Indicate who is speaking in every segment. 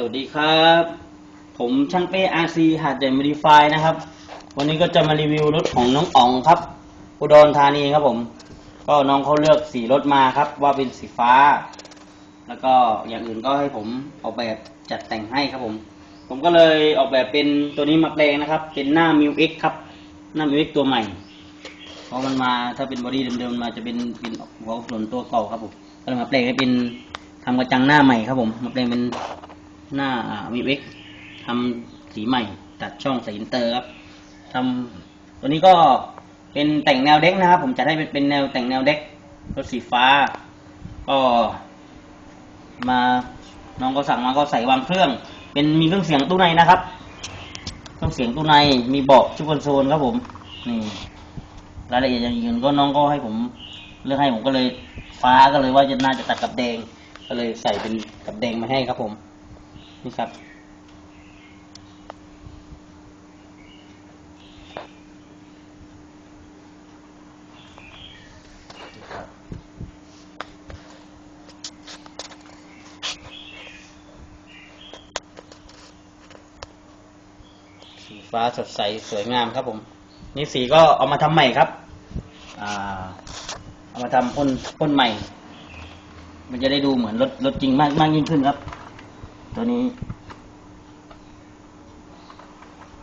Speaker 1: สวัสดีครับ ผมช่างเป้อาซีหาดใหญ่มดีไฟนะครับ วันนี้ก็จะมารีวิวรถของน้องอ๋องครับ อุดรธานีครับผม ก็น้องเขาเลือกสีรถมาครับ ว่าเป็นสีฟ้า แล้วก็อย่างอื่นก็ให้ผมออกแบบจัดแต่งให้ครับผม ผมก็เลยออกแบบเป็นตัวนี้มาแปลงนะครับ เป็นหน้ามิวเอ็กครับ หน้ามิวเอ็กตัวใหม่ เพราะมันมาถ้าเป็นบอดี้เดิมๆมันมาจะเป็นเป็นหัวส่วนตัวเก่าครับผม ก็เลยมาแปลงให้เป็นทำกระจังหน้าใหม่ครับผม มาแปลงเป็น หน้าวีเอ็กทำสีใหม่ ตัดช่องใส่อินเตอร์ครับทำตัวนี้ก็เป็นแต่งแนวเด็กนะครับผมจะให้เป็นเป็นแนวแต่งแนวเด็กรถสีฟ้า ก็มาน้องก็สั่งมาก็ใส่วางเครื่อง เป็นมีเครื่องเสียงตู้ในนะครับเครื่องเสียงตู้ในมีเบาะชุดคอนโซลครับผมนี่รายละเอียดอย่างอื่นก็น้องก็ให้ผมเลือกให้ผมก็เลยฟ้าก็เลยว่าจะน่าจะตัดกับแดง ก็เลยใส่เป็นกับแดงมาให้ครับผม นี่ครับ สีฟ้าสดใสสวยงามครับผม นี่สีก็เอามาทำใหม่ครับ อ่า เอามาทำพ่นพ่นใหม่ มันจะได้ดูเหมือนรถรถจริงมากมากยิ่งขึ้นครับ ตัวนี้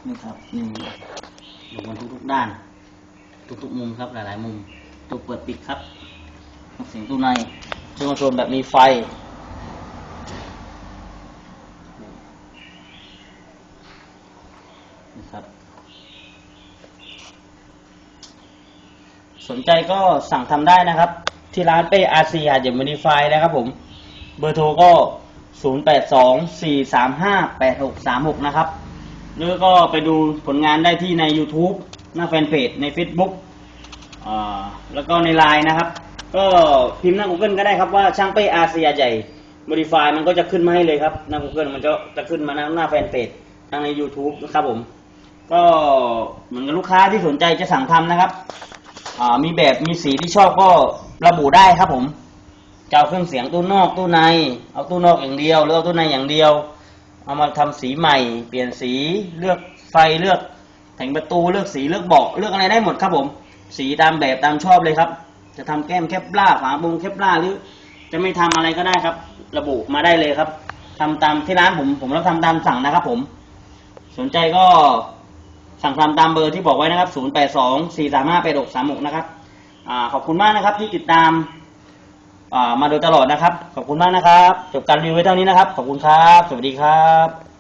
Speaker 1: นี่ครับหนี่ดูมันทุกๆด้าน ทุกๆมุมครับหลายๆมุม ตัวเปิดปิดครับเสียงตู้ในช่วงโซนแบบมีไฟนะครับสนใจก็สั่งทำได้นะครับ ที่ร้านเป้อาซีหาดใหญ่มินิไฟนะครับผม เบอร์โทรก็ 0 8 2 4 3 5 8 6 3 6 นะครับ หรือก็ไปดูผลงานได้ที่ใน YouTube หน้าแฟนเพจใน Facebook แล้วก็ในไลน์นะครับ ก็พิมพ์หน้า Google ก็ได้ครับว่าช่างเป้อาเซีหาดใหญ่มดิฟายมันก็จะขึ้นมาให้เลยครับ หน้า Google มันจะจะขึ้นมาหน้าหน้าแฟนเพจทางใน YouTube นะครับผม ก็เหมือนกับลูกค้าที่สนใจจะสั่งทำนะครับ มีแบบมีสีที่ชอบก็ระบุได้ครับผม จะเอาเครื่องเสียงตู้นอกตู้ใน เอาตู้นอกอย่างเดียว หรือเอาตู้ในอย่างเดียว เอามาทำสีใหม่ เปลี่ยนสีเลือกไฟเลือกแผงประตูเลือกสีเลือกเบาะเลือกอะไรได้หมดครับผม สีตามแบบตามชอบเลยครับ จะทำแก้มแคปล่าฝาบงแคปล่าหรือ จะไม่ทำอะไรก็ได้ครับ ระบุมาได้เลยครับทำตามที่ร้านผมผมรับทำตามสั่งนะครับ ผม สนใจก็สั่งทำตามเบอร์ที่บอกไว้นะครับ 0 8 2 4 3 5 8 6 3 6 นะครับอขอบคุณมากนะครับที่ติดตาม มาโดยตลอดนะครับ ขอบคุณมากนะครับ จบการรีวิวไว้เท่านี้นะครับ ขอบคุณครับ สวัสดีครับ